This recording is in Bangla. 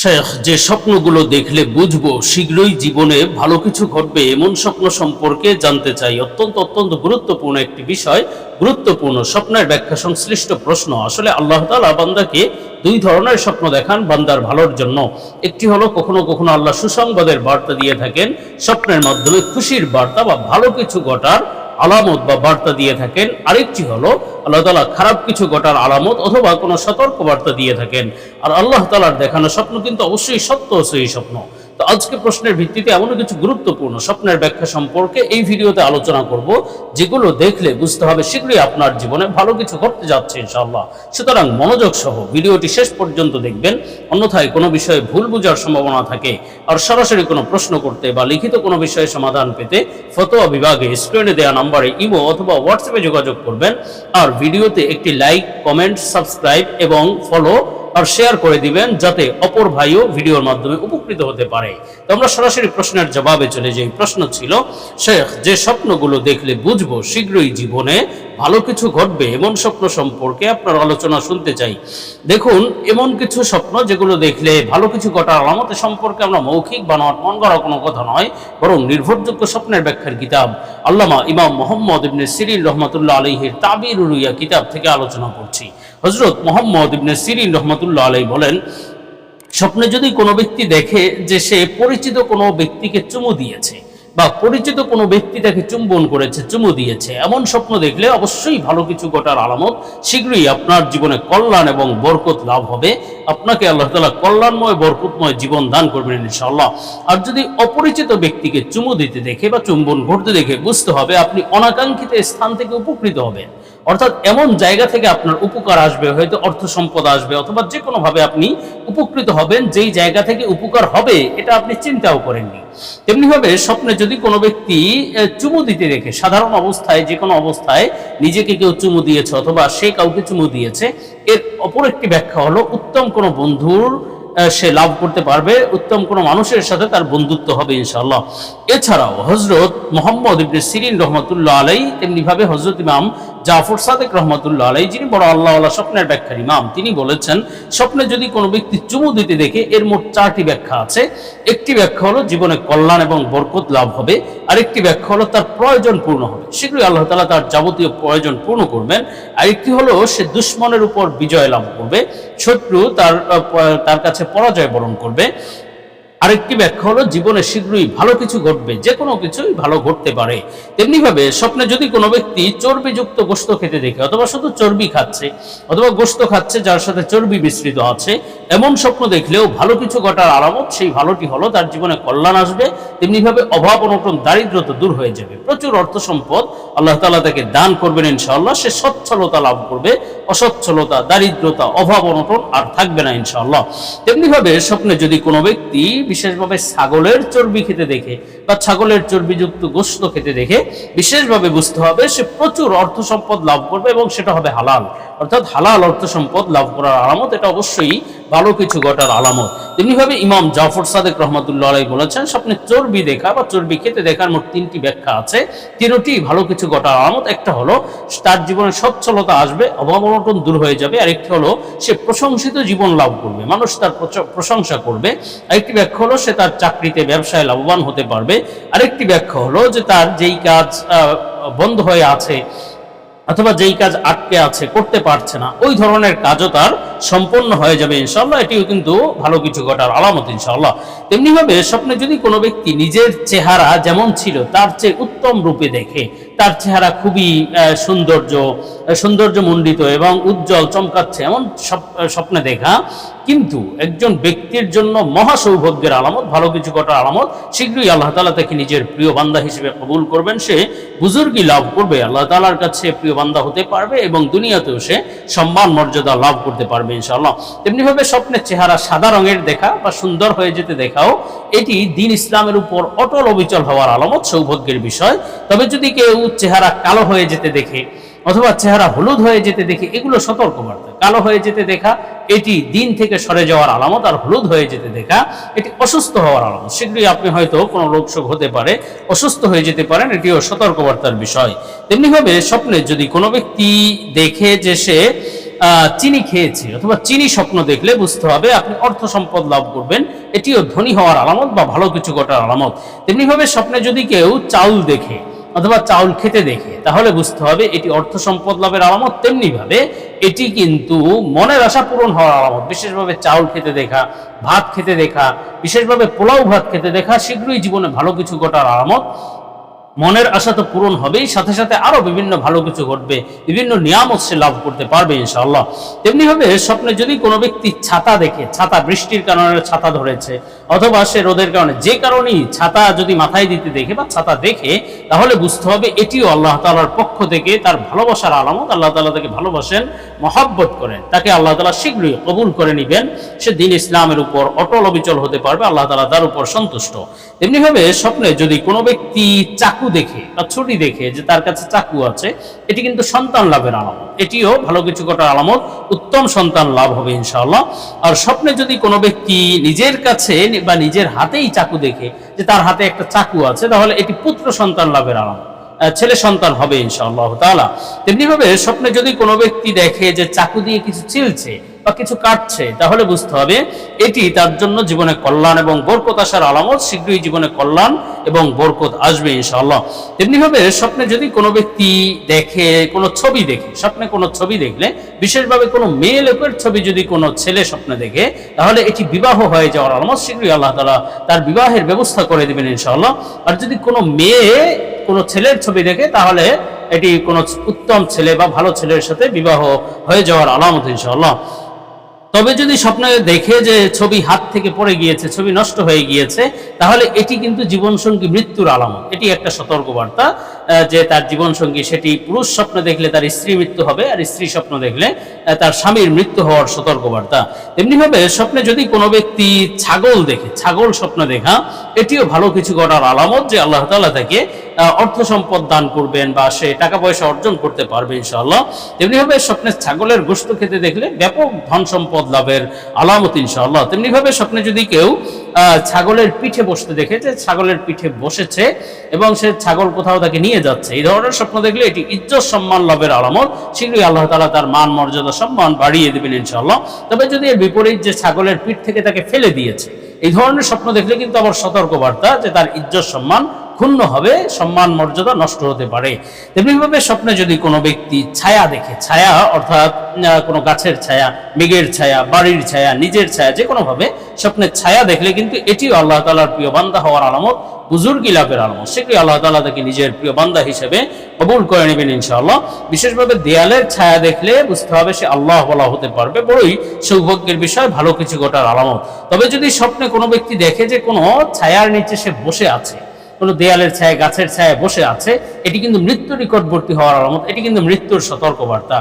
শেখ, যে স্বপ্নগুলো দেখলে বুঝব, শীঘ্রই জীবনে ভালো কিছু ঘটবে এমন স্বপ্ন সম্পর্কে জানতে চাই। অত্যন্ত অত্যন্ত গুরুত্বপূর্ণ একটি বিষয়, গুরুত্বপূর্ণ স্বপ্নের ব্যাখ্যা সংশ্লিষ্ট প্রশ্ন। আসলে আল্লাহ তালা বান্দাকে দুই ধরনের স্বপ্ন দেখান, বান্দার ভালোর জন্য। একটি হলো, কখনো কখনো আল্লাহ সুসংবাদের বার্তা দিয়ে থাকেন, স্বপ্নের মাধ্যমে খুশির বার্তা বা ভালো কিছু ঘটার আলামত বা বার্তা দিয়ে থাকেন। আরেকটি হলো, আল্লাহ তালা খারাপ কিছু ঘটার আলামত অথবা কোনো সতর্ক বার্তা দিয়ে থাকেন। আর আল্লাহ তালার দেখানো স্বপ্ন কিন্তু অবশ্যই সত্য সেই স্বপ্ন। তো আজকে প্রশ্নের ভিত্তিতে এমন কিছু গুরুত্বপূর্ণ স্বপ্নের ব্যাখ্যা সম্পর্কে এই ভিডিওতে আলোচনা করব, যেগুলো দেখলে বুঝতে হবে শীঘ্রই আপনার জীবনে ভালো কিছু ঘটতে যাচ্ছে ইনশাআল্লাহ। সুতরাং মনোযোগ সহ ভিডিওটি শেষ পর্যন্ত দেখবেন, অন্যথায় কোনো বিষয়ে ভুল বোঝার সম্ভাবনা থাকে আর সরাসরি কোনো প্রশ্ন করতে বা লিখিত কোনো বিষয়ে সমাধান পেতে ফতোয়া বিভাগে স্ক্রিনে দেওয়া নম্বরে ইমো অথবা হোয়াটসঅ্যাপে যোগাযোগ করবেন আর ভিডিওতে একটি লাইক, কমেন্ট, সাবস্ক্রাইব এবং ফলো আর শেয়ার করে দিবেন যাতে অপর ভাইও ভিডিওর মাধ্যমে উপকৃত হতে পারে। তো আমরা সরাসরি প্রশ্নের জবাবে চলে যাই। প্রশ্ন ছিল, শেখ, যে স্বপ্নগুলো দেখলে বুঝব শীঘ্রই জীবনে ভালো কিছু ঘটবে, এমন স্বপ্ন সম্পর্কে আপনার আলোচনা শুনতে চাই। দেখুন, এমন কিছু স্বপ্ন যেগুলো দেখলে ভালো কিছু ঘটার আলামত সম্পর্কে আমরা মৌখিক বানোয়াট মন করা কোনো কথা নয়, বরং নির্ভরযোগ্য স্বপ্নের ব্যাখ্যার কিতাব। Allama Imam Muhammad Ibne Sirin রহমতুল্লাহ আলহির তাবির রুইয়া কিতাব থেকে আলোচনা করছি। হজরত মোহাম্মদ ইবনে সিরিন রহমতুল্লাহ আলাই বলেন, স্বপ্নে যদি কোনো ব্যক্তি দেখে যে সে পরিচিত কোনো ব্যক্তিকে চুমু দিয়েছে বা পরিচিত কোনো ব্যক্তি তাকে চুম্বন করেছে, চুমু দিয়েছে, এমন স্বপ্ন দেখলে অবশ্যই ভালো কিছু ঘটার আলামত, শীঘ্রই আপনার জীবনে কল্যাণ এবং বরকত লাভ হবে। আপনাকে আল্লাহ তালা কল্যাণময়, বরকতময় জীবন দান করবেন ইনশাআল্লাহ। আর যদি অপরিচিত ব্যক্তিকে চুমু দিতে দেখে বা চুম্বন ঘটতে দেখে বুঝতে হবে, আপনি অনাকাঙ্ক্ষিত স্থান থেকে উপকৃত হবেন। অর্থাৎ এমন জায়গা থেকে আপনার উপকার আসবে, হয়তো অর্থ সম্পদ আসবে, অথবা যে কোনোভাবে আপনি উপকৃত হবেন, যেই জায়গা থেকে উপকার হবে, এটা আপনি চিন্তাও করেননি। তেমনিভাবে স্বপ্নে যদি কোনো ব্যক্তি চুমু দিতে রেখে সাধারণ অবস্থায়, যে কোনো অবস্থায় নিজেকে কেউ চুমু দিয়েছে, অথবা সে কাউকে চুমু দিয়েছে, এর অপর একটি ব্যাখ্যা হলো, উত্তম কোনো বন্ধুর সে লাভ করতে পারবে, উত্তম কোনো মানুষের সাথে তার বন্ধুত্ব হবে ইনশাআল্লাহ। এছাড়াও হজরত মোহাম্মদ ইবনে সিরিন রহমতুল্লাহ আলাই তেমনিভাবে হজরত ইমাম জাফর সাদেক রহমতুল্লাহ আলাই যিনি বড় আল্লাহ আল্লাহ স্বপ্নের ব্যাখ্যার ইমাম, তিনি বলেছেন, স্বপ্নে যদি কোনো ব্যক্তি চুমু দিতে দেখে, এর মোট চারটি ব্যাখ্যা আছে। একটি ব্যাখ্যা হলো, জীবনে কল্যাণ এবং বরকত লাভ হবে। আরেকটি ব্যাখ্যা হলো, তার প্রয়োজন পূর্ণ হবে। শীঘ্রই আল্লাহ তালা তার যাবতীয় প্রয়োজন পূর্ণ করবেন। আরেকটি হলো, সে দুশ্মনের উপর বিজয় লাভ করবে। শত্রু তার তার কাছে পরাজয় বরণ করবে। আরেকটি ব্যাখ্যা হলো, জীবনে শীঘ্রই ভালো কিছু ঘটবে যে কোনো কিছুই ভালো ঘটতে পারে। তেমনিভাবে স্বপ্নে যদি কোনো ব্যক্তি চর্বিযুক্ত গোস্ত খেতে দেখে, অথবা শুধু চর্বি খাচ্ছে, অথবা গোস্ত খাচ্ছে যার সাথে চর্বি মিশ্রিত আছে এমন স্বপ্ন দেখলেও ভালো কিছু ঘটার আলামত সেই ভালোটি হলো তার জীবনে কল্যাণ আসবে তেমনিভাবে অভাব অনটন, দারিদ্রতা দূর হয়ে যাবে। প্রচুর অর্থ সম্পদ আল্লাহ তালা তাকে দান করবেন ইনশাআল্লাহ, সে সচ্ছলতা লাভ করবে, অসচ্ছলতা, দারিদ্রতা, অভাব অনটন আর থাকবে না ইনশাআল্লাহ। তেমনিভাবে স্বপ্নে যদি কোনো ব্যক্তি বিশেষভাবে ছাগলের চর্বি খেতে দেখে বা ছাগলের চর্বিযুক্ত গোস্ত খেতে দেখে, বিশেষভাবে বুঝতে হবে সে প্রচুর অর্থ সম্পদ লাভ করবে এবং সেটা হবে হালাল। অর্থাৎ হালাল অর্থ সম্পদ লাভ করার আলামত এটা অবশ্যই ভালো কিছু ঘটার আলামত। তেমনিভাবে ইমাম জাফর সাদেক রহমতুল্লাহ আলাই বলেছেন, স্বপ্নে চর্বি দেখা বা চর্বি খেতে দেখার মোট তিনটি ব্যাখ্যা আছে। তিনটি ভালো কিছু ঘটার আলামত, একটা হলো তার জীবনে সচ্ছলতা আসবে, অভাব অনটন দূর হয়ে যাবে, আরেকটি হলো সে প্রশংসিত জীবন লাভ করবে, মানুষ তার প্রশংসা করবে। আরেকটি ব্যাখ্যা হলো সে তার চাকরিতে ব্যবসায় লাভবান হতে পারবে। আরেকটি ব্যাখ্যা হলো যে তার যেই কাজ বন্ধ হয়ে আছে অথবা যেই কাজ আটকে আছে, করতে পারছে না, ওই ধরনের কাজও তার সম্পন্ন হয়ে যাবে ইনশাল্লাহ এটিও কিন্তু ভালো কিছু ঘটার আলামত ইনশাল্লাহ তেমনিভাবে স্বপ্নে যদি কোনো ব্যক্তি নিজের চেহারা যেমন ছিল, তার চেয়ে উত্তম রূপে দেখে, তার চেহারা খুবই সৌন্দর্য সৌন্দর্যমণ্ডিত এবং উজ্জ্বল, চমকাচ্ছে, এমন স্বপ্নে দেখা, কিন্তু একজন ব্যক্তির জন্য মহা সৌভাগ্যের আলামত, ভালো কিছু ঘটার আলামত, শীঘ্রই আল্লাহ তালা তাকে নিজের প্রিয় বান্দা হিসেবে কবুল করবেন। সে বুজুর্গি লাভ করবে, আল্লাহ তালার কাছে প্রিয় বান্দা হতে পারবে এবং দুনিয়াতেও সে সম্মান, মর্যাদা লাভ করতে পারবে। ইনশাআল্লাহ। তেমনিভাবে স্বপ্নের চেহারা সাদা রঙের দেখা বা সুন্দর হয়ে যেতে দেখাও, এটি দিন ইসলামের উপর অটল অবিচল হওয়ার আলামত, সৌভাগ্যের বিষয়। তবে যদি কেউ চেহারা কালো হয়ে যেতে দেখে অথবা চেহারা হলুদ হয়ে যেতে দেখে, এগুলো সতর্কবার্তা। কালো হয়ে যেতে দেখা, এটি দিন থেকে সরে যাওয়ার আলামত আর হলুদ হয়ে যেতে দেখা, এটি অসুস্থ হওয়ার আলামত। শীঘ্রই আপনি হয়তো কোনো রোগশোক হতে পারে, অসুস্থ হয়ে যেতে পারেন, এটিও সতর্কবার্তার বিষয়। তেমনিভাবে স্বপ্নে যদি কোনো ব্যক্তি দেখে যে সে চিনি খেয়েছে অথবা চিনি স্বপ্ন দেখলে বুঝতে হবে আপনি অর্থ সম্পদ লাভ করবেন। এটিও ধনী হওয়ার আলামত বা ভালো কিছু ঘটার আলামত। তেমনিভাবে স্বপ্নে যদি কেউ চাউল দেখে অথবা চাউল খেতে দেখে, তাহলে বুঝতে হবে এটি অর্থ সম্পদ লাভের আলামত। তেমনি ভাবে এটি কিন্তু মনের আশা পূরণ হওয়ার আলামত। বিশেষভাবে চাউল খেতে দেখা, ভাত খেতে দেখা, বিশেষভাবে পোলাও ভাত খেতে দেখা, শীঘ্রই জীবনে ভালো কিছু ঘটার আলামত। মনের আশা তো পূরণ হবেই, সাথে সাথে আরও বিভিন্ন ভালো কিছু ঘটবে, বিভিন্ন নিয়ামত সে লাভ করতে পারবে ইনশাআল্লাহ। তেমনি ভাবে স্বপ্নে যদি কোনো ব্যক্তি ছাতা দেখে, ছাতা বৃষ্টির কারণে ছাতা ধরেছে, অথবা সে রোদের কারণে, যে কারণেই ছাতা যদি মাথায় দিতে দেখে বা ছাতা দেখে, তাহলে বুঝতে হবে এটিও আল্লাহ তালার পক্ষ থেকে তার ভালোবাসার আলামত, আল্লাহ তালা তাকে ভালোবাসেন, মহাব্বত করেন, তাকে আল্লাহ তালা শীঘ্রই কবুল করে নিবেন, সে দিন ইসলামের উপর অটল অবিচল হতে পারবে, আল্লাহ তালা তার উপর সন্তুষ্ট। তেমনিভাবে স্বপ্নে যদি কোনো ব্যক্তি চাকু দেখে বা ছুটি দেখে যে তার কাছে চাকু আছে, এটি কিন্তু সন্তান লাভের আলামত। এটিও ভালো কিছু কটার আলামত। উত্তম সন্তান লাভ হবে ইনশাআল্লাহ। আর স্বপ্নে যদি কোনো ব্যক্তি নিজের কাছে বা নিজের হাতেই চাকু দেখে যে তার হাতে একটা চাকু আছে, তাহলে এটি পুত্র সন্তান লাভের আলামত। ছেলে সন্তান হবে ইনশাআল্লাহ তাআলা। তেমনি ভাবে স্বপ্নে যদি কোনো ব্যক্তি দেখে যে চাকু দিয়ে কিছু চিলছে বা কিছু কাটছে, তাহলে বুঝতে হবে এটি তার জন্য জীবনে কল্যাণ এবং বরকত আসার আলামত, শীঘ্রই জীবনে কল্যাণ এবং বরকত আসবে ইনশাআল্লাহ। তেমনি ভাবে স্বপ্নে যদি কোনো ব্যক্তি দেখে, কোনো ছবি দেখে, স্বপ্নে কোনো ছবি দেখলে, বিশেষভাবে কোনো মেয়ে লোকের ছবি যদি কোনো ছেলে স্বপ্নে দেখে, তাহলে এটি বিবাহ হয়ে যাওয়ার আলামত, শীঘ্রই আল্লাহ তাআলা তার বিবাহের ব্যবস্থা করে দেবেন ইনশাআল্লাহ। আর যদি কোনো মেয়ে কোনো ছেলের ছবি দেখে, তাহলে এটি কোনো উত্তম ছেলে বা ভালো ছেলের সাথে বিবাহ হয়ে যাওয়ার আলামত ইনশাআল্লাহ। তবে যদি স্বপ্নে দেখে যে ছবি হাত থেকে পড়ে গিয়েছে, ছবি নষ্ট হয়ে গিয়েছে, তাহলে এটি কিন্তু জীবনসঙ্গী মৃত্যুর আলামত। এটি একটা সতর্কবার্তা যে তার জীবনসঙ্গী সেটি পুরুষ স্বপ্ন দেখলে তার স্ত্রী মৃত্যু হবে, আর স্ত্রী স্বপ্ন দেখলে তার স্বামীর মৃত্যু হওয়ার সতর্কবার্তা। তেমনিভাবে স্বপ্নে যদি কোনো ব্যক্তি ছাগল দেখে, ছাগল স্বপ্ন দেখা, এটিও ভালো কিছু করার আলামত যে আল্লাহ তাআলা তাকে অর্থ সম্পদ দান করবেন বা সে টাকা পয়সা অর্জন করতে পারবে, ইনশাআল্লাহ। তেমনিভাবে স্বপ্নে ছাগলের গোশত খেতে দেখলে ব্যাপক ধন সম্পদ লাভের আলামত, ইনশাআল্লাহ। তেমনিভাবে স্বপ্নে যদি কেউ ছাগলের পিঠে বসতে দেখে যে ছাগলের পিঠে বসেছে এবং সে ছাগল কোথাও তাকে নিয়ে যাচ্ছে, এই ধরনের স্বপ্ন দেখলে এটি ইজ্জত সম্মান লাভের আলামত। শীঘ্রই আল্লাহ তালা তার মান, মর্যাদা, সম্মান বাড়িয়ে দেবেন, ইনশাআল্লাহ। তবে যদি এর বিপরীত যে ছাগলের পিঠ থেকে তাকে ফেলে দিয়েছে, এই ধরনের স্বপ্ন দেখলে কিন্তু আবার সতর্ক বার্তা যে তার ইজ্জত সম্মান ক্ষুণ্ণ হবে, সম্মান, মর্যাদা নষ্ট হতে পারে। তেমনিভাবে স্বপ্নে যদি কোনো ব্যক্তি ছায়া দেখে, ছায়া অর্থাৎ কোনো গাছের ছায়া, মেঘের ছায়া, বাড়ির ছায়া, নিজের ছায়া, যে কোনোভাবে স্বপ্নের ছায়া দেখলে কিন্তু এটিও আল্লাহ তালার প্রিয় বান্দা হওয়ার আলামত, বুজুর্গি লাভের আলামত। সেটি আল্লাহ তালা তাকে নিজের প্রিয় বান্দা হিসেবে কবুল করে নেবেন ইনশাআল্লাহ? বিশেষভাবে দেয়ালের ছায়া দেখলে বুঝতে হবে সে আল্লাহ বলা হতে পারবে। বড়ই সৌভাগ্যের বিষয়, ভালো কিছু ঘটার আলামত। তবে যদি স্বপ্নে কোনো ব্যক্তি দেখে যে কোনো ছায়ার নিচে সে বসে আছে কোনো দেয়ালের ছায়, গাছের ছায় বসে আছে, এটি কিন্তু মৃত্যু নিকটবর্তী হওয়ার আলামত, এটি কিন্তু মৃত্যুর সতর্কবার্তা।